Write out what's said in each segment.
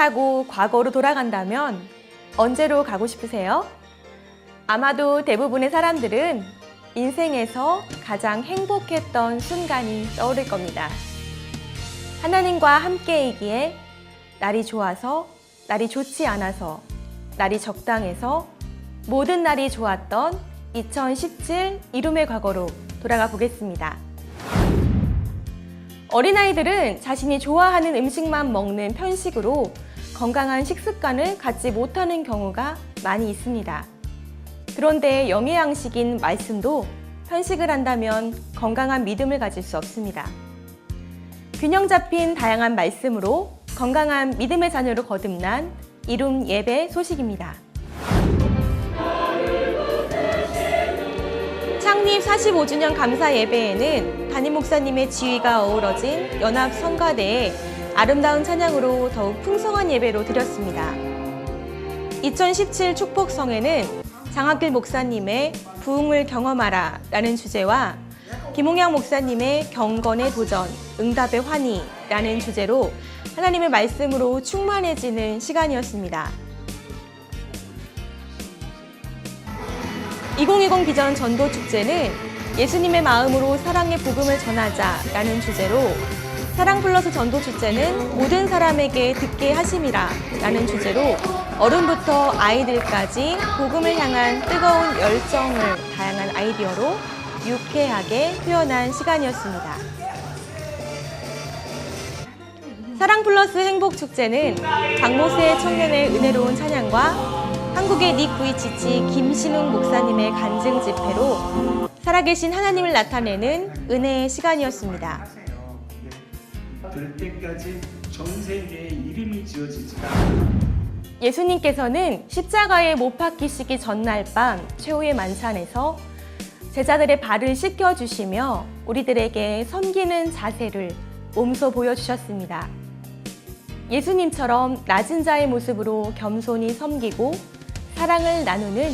타고 과거로 돌아간다면 언제로 가고 싶으세요? 아마도 대부분의 사람들은 인생에서 가장 행복했던 순간이 떠오를 겁니다. 하나님과 함께이기에 날이 좋아서, 날이 좋지 않아서, 날이 적당해서 모든 날이 좋았던 2017 이름의 과거로 돌아가 보겠습니다. 어린아이들은 자신이 좋아하는 음식만 먹는 편식으로 건강한 식습관을 갖지 못하는 경우가 많이 있습니다. 그런데 영예양식인 말씀도 편식을 한다면 건강한 믿음을 가질 수 없습니다. 균형 잡힌 다양한 말씀으로 건강한 믿음의 자녀로 거듭난 이룸 예배 소식입니다. 창립 45주년 감사 예배에는 담임 목사님의 지휘가 어우러진 연합 성가대에 아름다운 찬양으로 더욱 풍성한 예배로 드렸습니다. 2017 축복성에는 장학길 목사님의 부흥을 경험하라 라는 주제와 김홍양 목사님의 경건의 도전, 응답의 환희 라는 주제로 하나님의 말씀으로 충만해지는 시간이었습니다. 2020 비전 전도 축제는 예수님의 마음으로 사랑의 복음을 전하자 라는 주제로 사랑 플러스 전도 축제는 모든 사람에게 듣게 하심이라 라는 주제로 어른부터 아이들까지 복음을 향한 뜨거운 열정을 다양한 아이디어로 유쾌하게 표현한 시간이었습니다. 사랑 플러스 행복 축제는 박모세 청년의 은혜로운 찬양과 한국의 닉 브이치치 김신웅 목사님의 간증 집회로 살아계신 하나님을 나타내는 은혜의 시간이었습니다. 될 때까지 전 세계에 이름이 지어지지가 예수님께서는 십자가에 못 박히시기 전날 밤 최후의 만찬에서 제자들의 발을 씻겨주시며 우리들에게 섬기는 자세를 몸소 보여주셨습니다. 예수님처럼 낮은 자의 모습으로 겸손히 섬기고 사랑을 나누는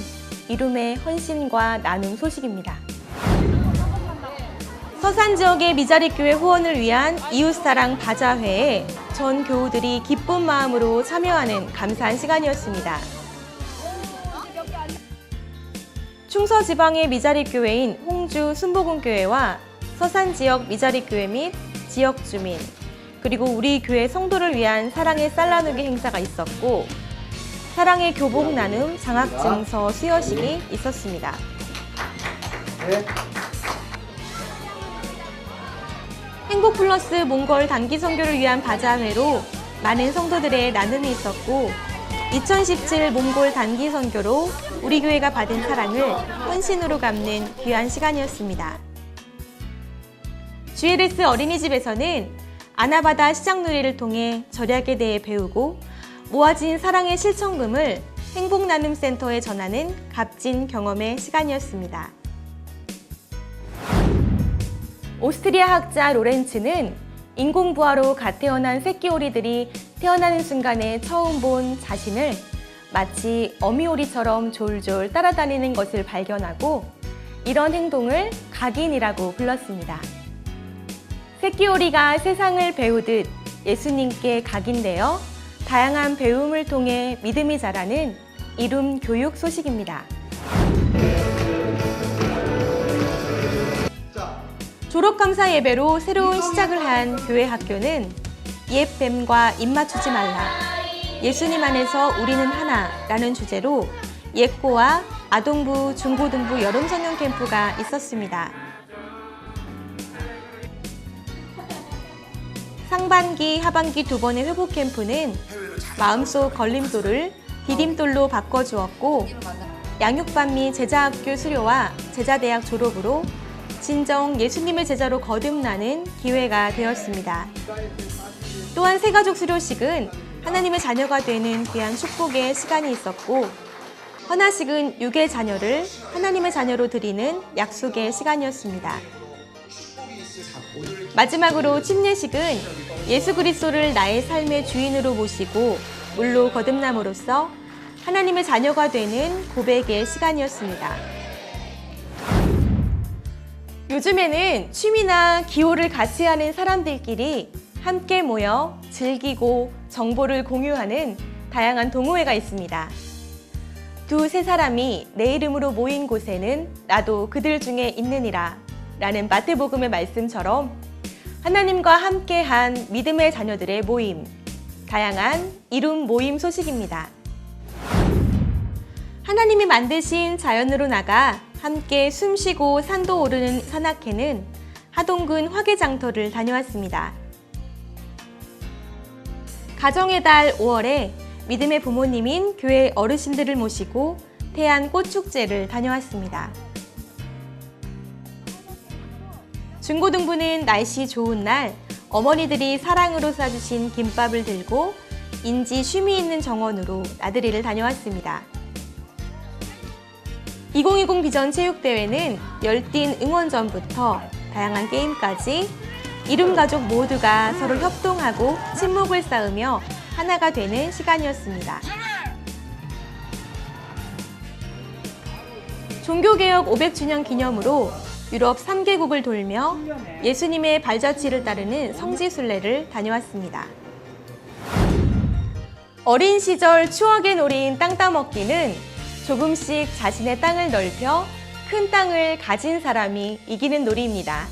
이름의 헌신과 나눔 소식입니다. 서산 지역의 미자리 교회 후원을 위한 이웃사랑 바자회에 전 교우들이 기쁜 마음으로 참여하는 감사한 시간이었습니다. 충서 지방의 미자리 교회인 홍주 순복음 교회와 서산 지역 미자리 교회 및 지역 주민 그리고 우리 교회 성도를 위한 사랑의 쌀 나누기 행사가 있었고 사랑의 교복 나눔 장학증서 수여식이 있었습니다. 행복 플러스 몽골 단기 선교를 위한 바자회로 많은 성도들의 나눔이 있었고 2017 몽골 단기 선교로 우리 교회가 받은 사랑을 헌신으로 갚는 귀한 시간이었습니다. 주에르스 어린이집에서는 아나바다 시장놀이를 통해 절약에 대해 배우고 모아진 사랑의 실천금을 행복나눔센터에 전하는 값진 경험의 시간이었습니다. 오스트리아 학자 로렌츠는 인공부화로 갓 태어난 새끼 오리들이 태어나는 순간에 처음 본 자신을 마치 어미오리처럼 졸졸 따라다니는 것을 발견하고 이런 행동을 각인이라고 불렀습니다. 새끼 오리가 세상을 배우듯 예수님께 각인되어 다양한 배움을 통해 믿음이 자라는 이룸 교육 소식입니다. 졸업감사 예배로 새로운 시작을 한 교회 학교는 옛뱀과 입맞추지 말라. 예수님 안에서 우리는 하나라는 주제로 예고와 아동부, 중고등부 여름 성형 캠프가 있었습니다. 상반기, 하반기 두 번의 회복 캠프는 마음속 걸림돌을 디딤돌로 바꿔주었고 양육반 및 제자학교 수료와 제자대학 졸업으로 진정 예수님의 제자로 거듭나는 기회가 되었습니다. 또한 새가족 수료식은 하나님의 자녀가 되는 귀한 축복의 시간이 있었고 헌화식은 육의 자녀를 하나님의 자녀로 드리는 약속의 시간이었습니다. 마지막으로 침례식은 예수 그리스도를 나의 삶의 주인으로 모시고 물로 거듭남으로써 하나님의 자녀가 되는 고백의 시간이었습니다. 요즘에는 취미나 기호를 같이 하는 사람들끼리 함께 모여 즐기고 정보를 공유하는 다양한 동호회가 있습니다. 두 세 사람이 내 이름으로 모인 곳에는 나도 그들 중에 있느니라 라는 마태복음의 말씀처럼 하나님과 함께한 믿음의 자녀들의 모임, 다양한 이름 모임 소식입니다. 하나님이 만드신 자연으로 나가 함께 숨쉬고 산도 오르는 산악회는 하동군 화계장터를 다녀왔습니다. 가정의 달 5월에 믿음의 부모님인 교회 어르신들을 모시고 태안 꽃축제를 다녀왔습니다. 중고등부는 날씨 좋은 날 어머니들이 사랑으로 싸주신 김밥을 들고 인지 쉼이 있는 정원으로 나들이를 다녀왔습니다. 2020 비전 체육대회는 열띤 응원전부터 다양한 게임까지 이름 가족 모두가 서로 협동하고 친목을 쌓으며 하나가 되는 시간이었습니다. 종교개혁 500주년 기념으로 유럽 3개국을 돌며 예수님의 발자취를 따르는 성지순례를 다녀왔습니다. 어린 시절 추억의 놀이인 땅 따먹기는 조금씩 자신의 땅을 넓혀 큰 땅을 가진 사람이 이기는 놀이입니다.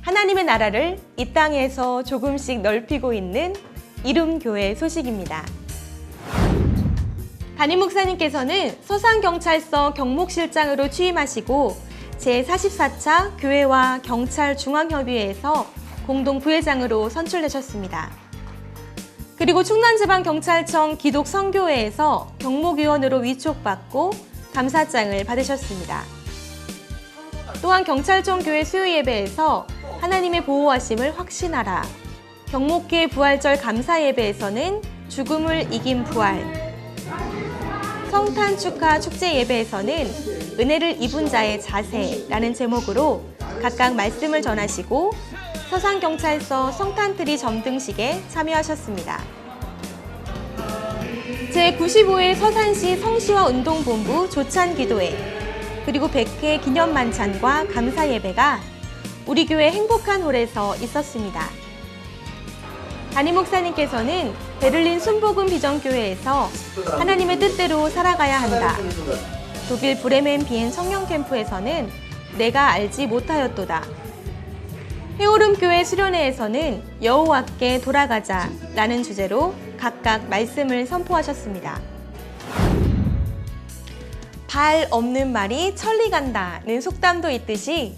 하나님의 나라를 이 땅에서 조금씩 넓히고 있는 이름교회 소식입니다. 담임 목사님께서는 서산경찰서 경목실장으로 취임하시고 제44차 교회와 경찰 중앙협의회에서 공동 부회장으로 선출되셨습니다. 그리고 충남지방경찰청 기독성교회에서 경목위원으로 위촉받고 감사장을 받으셨습니다. 또한 경찰청 교회 수요 예배에서 하나님의 보호하심을 확신하라. 경목회 부활절 감사 예배에서는 죽음을 이긴 부활. 성탄 축하 축제 예배에서는 은혜를 입은 자의 자세라는 제목으로 각각 말씀을 전하시고 서산경찰서 성탄트리 점등식에 참여하셨습니다. 제95회 서산시 성시와 운동본부 조찬기도회 그리고 100회 기념만찬과 감사예배가 우리 교회 행복한 홀에서 있었습니다. 담임 목사님께서는 베를린 순복음 비전교회에서 하나님의 뜻대로 살아가야 한다. 독일 브레멘 비엔 청년 캠프에서는 내가 알지 못하였도다. 해오름교회 수련회에서는 여호와께 돌아가자 라는 주제로 각각 말씀을 선포하셨습니다. 발 없는 말이 천리 간다는 속담도 있듯이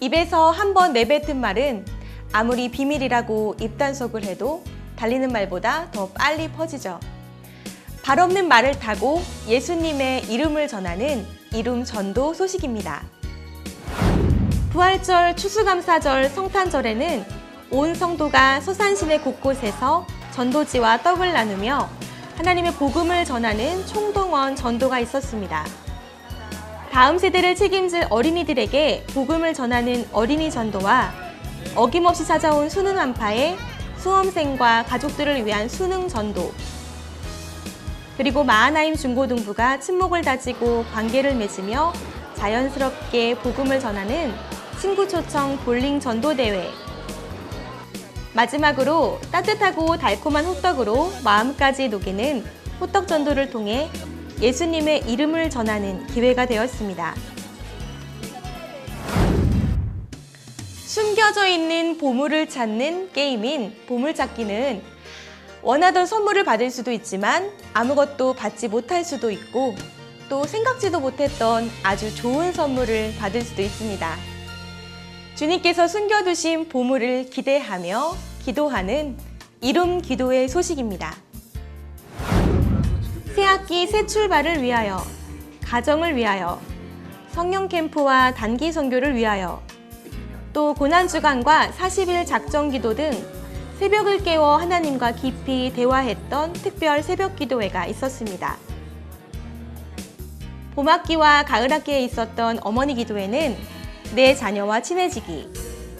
입에서 한 번 내뱉은 말은 아무리 비밀이라고 입단속을 해도 달리는 말보다 더 빨리 퍼지죠. 발 없는 말을 타고 예수님의 이름을 전하는 이름 전도 소식입니다. 부활절, 추수감사절, 성탄절에는 온 성도가 서산시내 곳곳에서 전도지와 떡을 나누며 하나님의 복음을 전하는 총동원 전도가 있었습니다. 다음 세대를 책임질 어린이들에게 복음을 전하는 어린이 전도와 어김없이 찾아온 수능 한파에 수험생과 가족들을 위한 수능 전도 그리고 마하나임 중고등부가 친목을 다지고 관계를 맺으며 자연스럽게 복음을 전하는 친구 초청 볼링 전도대회 마지막으로 따뜻하고 달콤한 호떡으로 마음까지 녹이는 호떡 전도를 통해 예수님의 이름을 전하는 기회가 되었습니다. 숨겨져 있는 보물을 찾는 게임인 보물찾기는 원하던 선물을 받을 수도 있지만 아무것도 받지 못할 수도 있고 또 생각지도 못했던 아주 좋은 선물을 받을 수도 있습니다. 주님께서 숨겨두신 보물을 기대하며 기도하는 이름 기도의 소식입니다. 새학기 새 출발을 위하여, 가정을 위하여, 성령 캠프와 단기 선교를 위하여, 또 고난 주간과 40일 작정 기도 등 새벽을 깨워 하나님과 깊이 대화했던 특별 새벽 기도회가 있었습니다. 봄학기와 가을학기에 있었던 어머니 기도회는 내 자녀와 친해지기,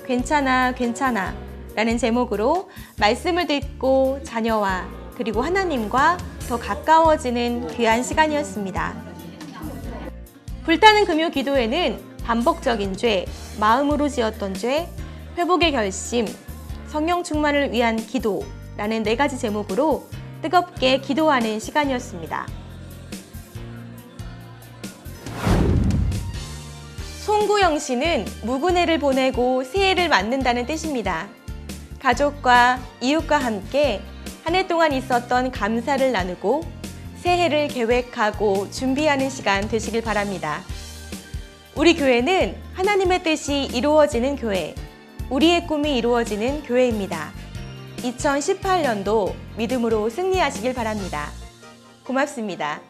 괜찮아, 괜찮아 라는 제목으로 말씀을 듣고 자녀와 그리고 하나님과 더 가까워지는 귀한 시간이었습니다. 불타는 금요 기도회는 반복적인 죄, 마음으로 지었던 죄, 회복의 결심, 성령 충만을 위한 기도라는 네 가지 제목으로 뜨겁게 기도하는 시간이었습니다. 송구영 씨는 묵은해를 보내고 새해를 맞는다는 뜻입니다. 가족과 이웃과 함께 한 해 동안 있었던 감사를 나누고 새해를 계획하고 준비하는 시간 되시길 바랍니다. 우리 교회는 하나님의 뜻이 이루어지는 교회, 우리의 꿈이 이루어지는 교회입니다. 2018년도 믿음으로 승리하시길 바랍니다. 고맙습니다.